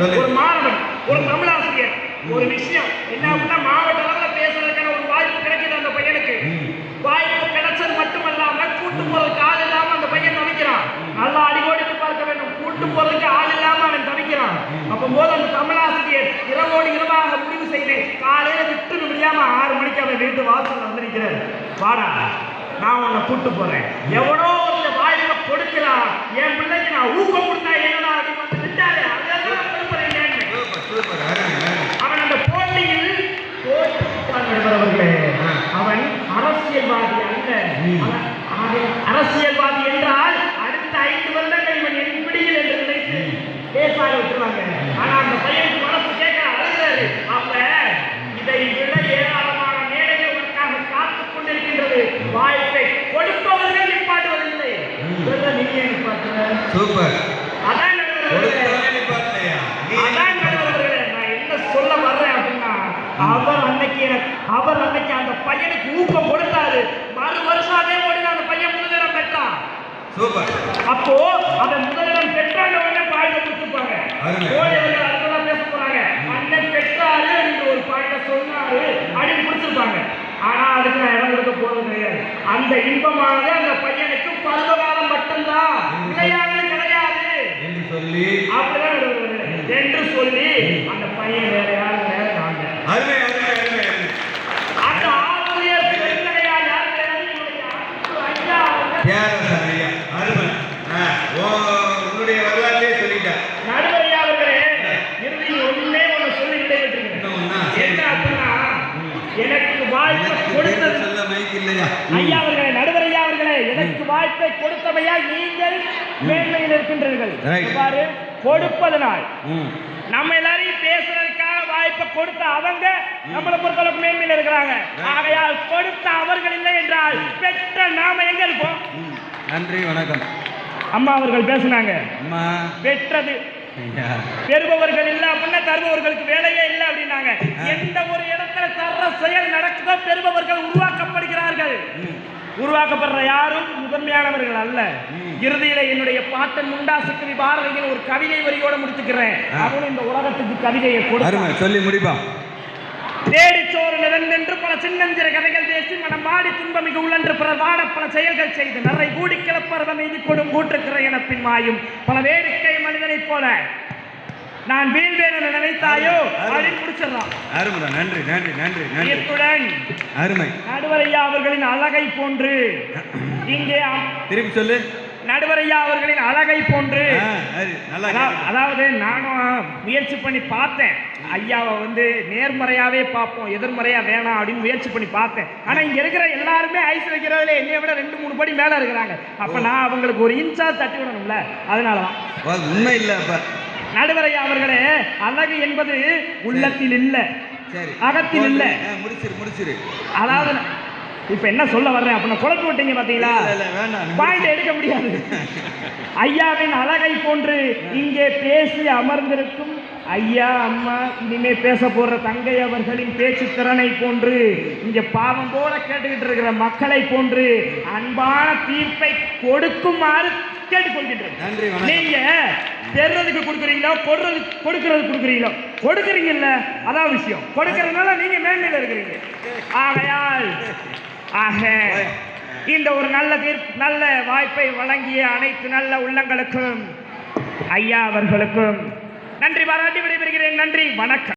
ஒரு மாணவன் ஒரு தமிழாசிரியர் ஒரு விஷயம். என்ன அப்படின்னா மாவட்ட அளவுல பேசுறதுக்கான ஒரு வாய்ப்பு கிடைக்குது அந்த பையனுக்கு. வாய்ப்பு கிடைச்சது மட்டுமல்லாம கூட்டு போறதுக்கு ஆள் இல்லாம அந்த பையன் தவிக்கிறான். நல்லா அடிக்கோடிட்டு பார்க்க வேண்டும். கூட்டு போறதுக்கு ஆள் இல்லாம அவன் தவிக்கிறான். அப்போ போது அந்த தமிழாசிரியர் இரவோடு இரவாக முடிவு செய்து காலையில விட்டு முடியாம ஆறு மணிக்கு அவன் வீட்டு வாசல் வந்து நிற்கிறார் வாடா நான் உன்னை கூட்டு போறேன். எவனோ இந்த வாய்ப்பை கொடுக்கிறான். என் பிள்ளைக்கு நான் ஊக்கம் கொடுத்தா என்னடா அப்படின்னு வந்து விட்டாரு அதெல்லாம் கொடுப்பறேன் சூப்பர் சூப்பர் அருமை அருமை அவன் அந்த போட்டியில் தோற்றுவிட்டான் நண்பர்களே. ஆ. அவன் அரசியல்வாதி அல்ல ம். அவன் அவன் அரசியல்வாதி என்றால் அடுத்த ஐந்து வருடங்கள் இவன் என் பிடியில் என்று நினைத்து பேசாக விட்டுருவாங்க. ஆனா அந்த பையனுக்கு மனசு கேட்க அழுகிறாரு. அப்ப இதை விட ஏராளமான மேடைகள் உனக்காக காத்துக் கொண்டிருக்கின்றது. வாய்ப்பை கொடுப்பவர்கள் நிப்பாட்டுவதில்லை. நீங்க நிப்பாட்டுற? சூப்பர். அதான் அதான் நான் என்ன சொல்ல வர்றேன் அப்படின்னா, அவர் அன்னைக்கு அந்த பையனுக்கு ஊக்கம் கொடுத்தாரு. மறு வருஷம் அதே ஓடி அந்த பையன் முதலிடம் பெற்றான். சூப்பர். அப்போ அவன் முதலிடம் பெற்றாங்க உடனே பாயிண்ட். ஓடி அவர்கள் அடுத்ததான் பேச போறாங்க. அண்ணன் பெற்றாரு என்று ஒரு பாயிண்ட சொன்னாரு அப்படின்னு கொடுத்துருப்பாங்க. ஆனா அதுக்கு நான் இடம் கொடுக்க போறது கிடையாது. அந்த இன்பமானது அந்த பையனுக்கு பருவகாலம் மட்டும்தான். விளையாடு கிடையாது என்று சொல்லி அப்படிதான் நடுவர்களே. என்று சொல்லி அந்த பையன் வேற யாரும் வேற நாங்க அருமை அருமை அருமை அருமை அந்த ஆசிரியர் பெருந்தகையா யார் கிடையாது என்னுடைய அன்பு ஐயா அவர்கள். கேரள ஐயா அருமை ஆ, ஓ உன்னுடைய வரலாற்றையே சொல்லிட்டேன் நடுவரையா அவர்களே இறுதியில் ஒண்ணே ஒண்ணு சொல்லி விடைபெற்றிருக்கிறேன் இன்னும் ஒண்ணா? என்ன அப்படின்னா எனக்கு வாய்ப்பு எனக்கு கொடுத்தது பேர் சொல்ல மைக் இல்லையா? ஐயா அவர்களே நடுவர் ஐயா அவர்களே எனக்கு வாய்ப்பை கொடுத்தவையால் நீங்கள் மேன்மையில் இருக்கின்றீர்கள். பாரு கொடுப்பதனால் நம்ம எல்லாரையும் பேசுறதுக்காக வாய்ப்பை கொடுத்த அவங்க நம்மளை பொறுத்தளவுக்கு மேன்மையில் இருக்கிறாங்க. ஆகையால் கொடுத்த அவர்கள் இல்லை என்றால் பெற்ற நாம எங்க இருப்போம். நன்றி வணக்கம். அம்மா அவர்கள் பேசுனாங்க. அம்மா. பெற்றது. பெறுபவர்கள் இல்ல அப்படின்னா தருபவர்களுக்கு வேலையே இல்லை அப்படின்னாங்க. எந்த ஒரு இடத்துல தர்ற செயல் நடக்குதோ பெறுபவர்கள் ம் உருவாக்கப்படுற யாரும் முதன்மையானவர்கள் அல்ல. இறுதியில என்னுடைய பாட்டன் முண்டாசுக்கு பாரதியின் ஒரு கவிதை வரியோட முடிச்சுக்கிறேன். ஆ. அவனும் இந்த உலகத்துக்கு கவிதையை கொடுத்தான். அருமை சொல்லி முடிப்பா தேடிச்சோறு நிறந்தென்று பல சின்னஞ்சிற கதைகள் பேசி மனம் மாடி துன்பம் மிக உள்ளன்று பிறர் வாட பல செயல்கள் செய்து நரை கூடி கிளப்பறவம் மீது கொடும் கூற்றுக்கிற என பின்மாயும் பல வேடிக்கை மனிதனைப் போல நான் வீழ்வேன் என நினைத்தாயோ? அப்படின்னு முடிச்சிடலாம் அருமைதான் நன்றி நன்றி நன்றி நன்றி. இத்துடன் அருமை. நடுவரையா அவர்களின் அழகை போன்று. இங்கே திருப்பி சொல்லு. நடுவரையா அவர்களின் அழகை போன்று. அதா-. அதாவது நானும் முயற்சி பண்ணி பார்த்தேன். ஐயாவை வந்து நேர்மறையாவே பார்ப்போம் எதிர்மறையா வேணாம் அப்படின்னு முயற்சி பண்ணி பார்த்தேன். ஆனா இங்க இருக்கிற எல்லாருமே ஐஸ் வைக்கிறதுல என்னைய விட ரெண்டு மூணு படி மேல இருக்கிறாங்க. அப்ப நான் அவங்களுக்கு ஒரு இன்ச்சா தட்டி விடணும்ல. அதனாலதான். அது உண்மை இல்ல அப்ப. நடுவரையா அவர்களே அழகு என்பது உள்ளத்தில் இல்ல. சரி. அகத்தில் இல்ல. முடிச்சிரு முடிச்சிரு. அதாவது இப்ப என்ன சொல்ல வர்றேன்? அப்ப நான் குழப்பி விட்டீங்க பாத்தீங்களா? பாயிண்ட் எடுக்க முடியாது. ஐயாவின் அழகை போன்று இங்கே பேசி அமர்ந்திருக்கும் ஐயா அம்மா இனிமே பேச போற தங்கை அவர்களின் பேச்சு திறனை போன்று இங்க பாவம் போல கேட்டுக்கிட்டு இருக்கிற மக்களை போன்று அன்பான தீர்ப்பை கொடுக்குமாறு கேட்டுக்கொள்கின்றேன். நன்றி நீங்க பெறுறதுக்கு கொடுக்குறீங்களோ கொடுறது கொடுக்கறது கொடுக்குறீங்களோ? கொடுக்குறீங்கல்ல அதான் விஷயம். கொடுக்கறதுனால நீங்க மேன்மையில இருக்கிறீங்க. ஆகையால் ஆக இந்த ஒரு நல்ல நல்ல வாய்ப்பை வழங்கிய அனைத்து நல்ல உள்ளங்களுக்கும் ஐயா அவர்களுக்கும் நன்றி பாராட்டி விடைபெறுகிறேன். நன்றி வணக்கம்.